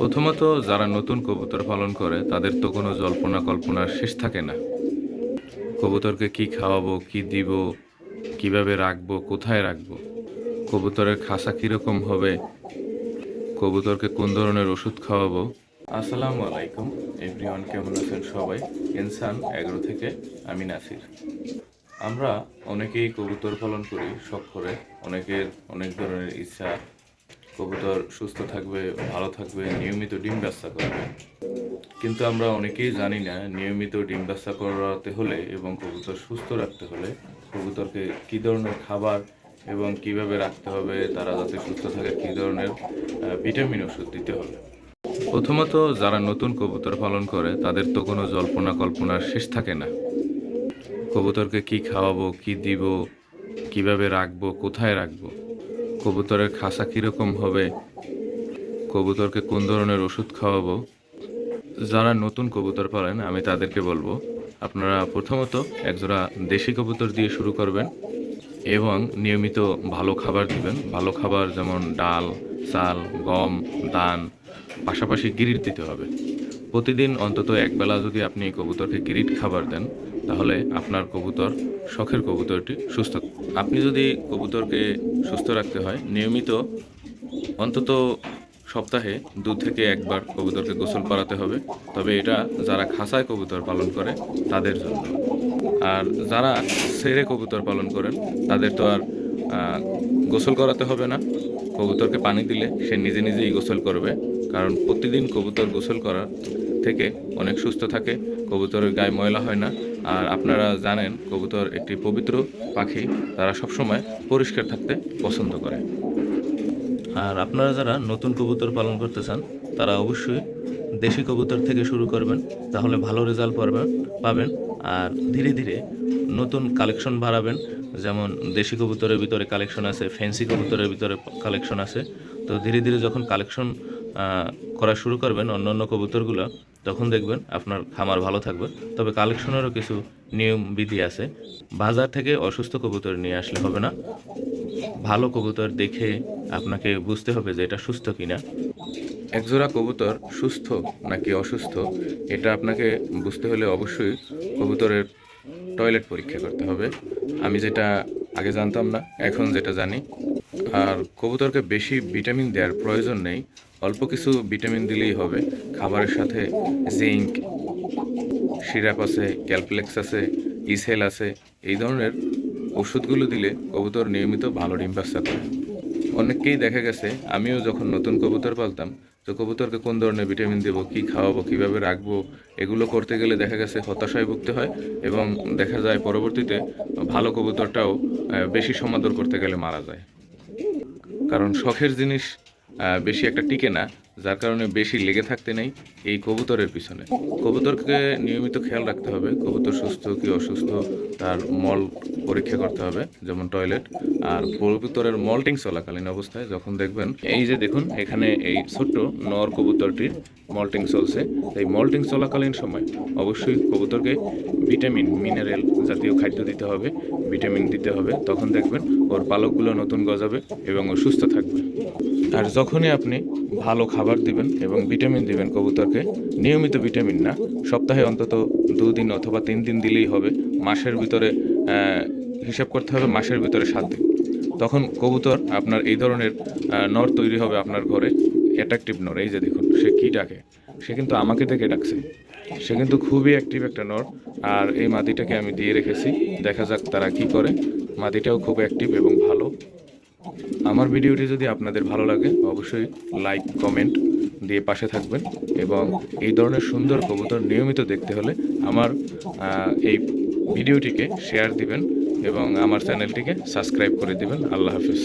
প্রথমত, যারা নতুন কবুতর পালন করে, তাদের তো কোনো জল্পনা কল্পনার শেষ থাকে না। কবুতরকে কি খাওয়াবো, কি দিব, কীভাবে রাখব, কোথায় রাখব? কবুতরের খাসা কীরকম হবে? কবুতরকে কোন ধরনের ওষুধ খাওয়াবো? আসসালামু আলাইকুম। এভরিওয়ান, কেমন আছেন সবাই? ইনসান এগারো থেকে আমি নাসির। আমরা অনেকেই কবুতর পালন করি, শখ করে। অনেকের অনেক ধরনের ইচ্ছা কবুতর সুস্থ থাকবে, ভালো থাকবে, নিয়মিত ডিম ব্যবসা করবে। কিন্তু আমরা অনেকেই জানি না, নিয়মিত ডিম ব্যবসা করাতে হলে এবং কবুতর সুস্থ রাখতে হলে কবুতরকে কী ধরনের খাবার এবং কীভাবে রাখতে হবে, তারা যাতে সুস্থ থাকে, কী ধরনের ভিটামিন ওষুধ দিতে হবে। প্রথমত, যারা নতুন কবুতর পালন করে, তাদের তো কোনো জল্পনা কল্পনার শেষ থাকে না। কবুতরকে কি খাওয়াবো, কি দিব, কীভাবে রাখব, কোথায় রাখব কবুতরের খাসা কীরকম হবে? কবুতরকে কোন ধরনের ওষুধ খাওয়াবো? যারা নতুন কবুতর পালেন, আমি তাদেরকে বলব, আপনারা প্রথমত একজোড়া দেশি কবুতর দিয়ে শুরু করবেন এবং নিয়মিত ভালো খাবার দিবেন। ভালো খাবার যেমন ডাল, চাল, গম দান পাশাপাশি গিরিট দিতে হবে। প্রতিদিন অন্তত একবেলা যদি আপনি কবুতরকে গিরিট খাবার দেন, তাহলে আপনার কবুতর, শখের কবুতরটি সুস্থ আপনি যদি কবুতরকে সুস্থ রাখতে হয়, নিয়মিত অন্তত সপ্তাহে দু থেকে একবার কবুতরকে গোসল করাতে হবে। তবে এটা যারা খাসায় কবুতর পালন করে, তাদের জন্য। আর যারা সেরে কবুতর পালন করেন, তাদের তো আর গোসল করাতে হবে না। কবুতরকে পানি দিলে সে নিজে নিজেই গোসল করবে। কারণ প্রতিদিন কবুতর গোসল করার থেকে অনেক সুস্থ থাকে। কবুতরের গায়ে ময়লা হয় না। আর আপনারা জানেন, কবুতর একটি পবিত্র পাখি, তারা সবসময় পরিষ্কার থাকতে পছন্দ করে। আর আপনারা যারা নতুন কবুতর পালন করতে চান, তারা অবশ্যই দেশি কবুতর থেকে শুরু করবেন, তাহলে ভালো রেজাল্ট পারবেন, পাবেন। আর ধীরে ধীরে নতুন কালেকশন বাড়াবেন, যেমন দেশি কবুতরের ভিতরে কালেকশন আছে, ফ্যান্সি কবুতরের ভিতরে কালেকশন আছে। তো ধীরে ধীরে যখন কালেকশন করা শুরু করবেন অন্য অন্য কবুতরগুলো, তখন দেখবেন আপনার খামার ভালো থাকবে। তবে কালেকশনেরও কিছু নিয়ম, বিধি আছে। বাজার থেকে অসুস্থ কবুতর নিয়ে আসলে হবে না। ভালো কবুতর দেখে আপনাকে বুঝতে হবে যে এটা সুস্থ কিনা। একজোড়া কবুতর সুস্থ নাকি অসুস্থ, এটা আপনাকে বুঝতে হলে অবশ্যই কবুতরের টয়লেট পরীক্ষা করতে হবে। আমি যেটা আগে জানতাম না, এখন যেটা জানি আর কবুতরকে বেশি ভিটামিন দেওয়ার প্রয়োজন নেই, অল্প কিছু ভিটামিন দিলেই হবে। খাবারের সাথে জিঙ্ক সিরাপ আছে, ক্যালপ্লেক্স আছে, ইসেল আছে, এই ধরনের ওষুধগুলো দিলে কবুতর নিয়মিত ভালো ডিম বাচ্চা করে। অনেককেই দেখা গেছে, আমিও যখন নতুন কবুতর পালতাম, তো কবুতরকে কোন ধরনের ভিটামিন দেবো, কী খাওয়াবো, কীভাবে রাখব, এগুলো করতে গেলে দেখা গেছে হতাশায় ভুগতে হয় এবং দেখা যায় পরবর্তীতে ভালো কবুতরটাও বেশি সমাদর করতে গেলে মারা যায়। কারণ শখের জিনিস বেশি একটা টিকে না। যার কারণে বেশি লেগে থাকতে নেই এই কবুতরের পিছনে। কবুতরকে নিয়মিত খেয়াল রাখতে হবে। কবুতর সুস্থ কি অসুস্থ তার মল পরীক্ষা করতে হবে, যেমন টয়লেট। আর কবুতরের মল্টিং চলাকালীন অবস্থায় যখন দেখবেন, এই যে দেখুন, এখানে এই ছোট্ট নর কবুতরটির মল্টিং চলছে। এই মল্টিং চলাকালীন সময় অবশ্যই কবুতরকে ভিটামিন, মিনারেল জাতীয় খাদ্য দিতে হবে, ভিটামিন দিতে হবে। তখন দেখবেন ওর পালকগুলো নতুন গজাবে এবং ও সুস্থ থাকবে। আর যখনই আপনি ভালো খাবার দিবেন এবং ভিটামিন দিবেন কবুতরকে। নিয়মিত ভিটামিন না। সপ্তাহে অন্তত দুদিন অথবা তিন দিন দিলেই হবে। মাসের ভিতরে হিসাব করতে হবে মাসের ভিতরে সাত দিন। তখন কবুতর আপনার এই ধরনের নর তৈরি হবে আপনার ঘরে। অ্যাট্রাকটিভ নর, এই যে দেখুন, সে কী ডাকে? সে কিন্তু আমাকে দেখে ডাকছে। সে কিন্তু খুবই অ্যাক্টিভ একটা নর। আর এই মাদিটাকে আমি দিয়ে রেখেছি। দেখা যাক তারা কি করে। মাদিটাও খুব অ্যাক্টিভ এবং ভালো। আমার ভিডিওটি যদি আপনাদের ভালো লাগে, অবশ্যই লাইক কমেন্ট দিয়ে পাশে থাকবেন এবং এই ধরনের সুন্দর কবুতর নিয়মিত দেখতে হলে আমার এই ভিডিওটিকে শেয়ার দিবেন এবং আমার চ্যানেলটিকে সাবস্ক্রাইব করে দিবেন। আল্লাহ হাফিজ।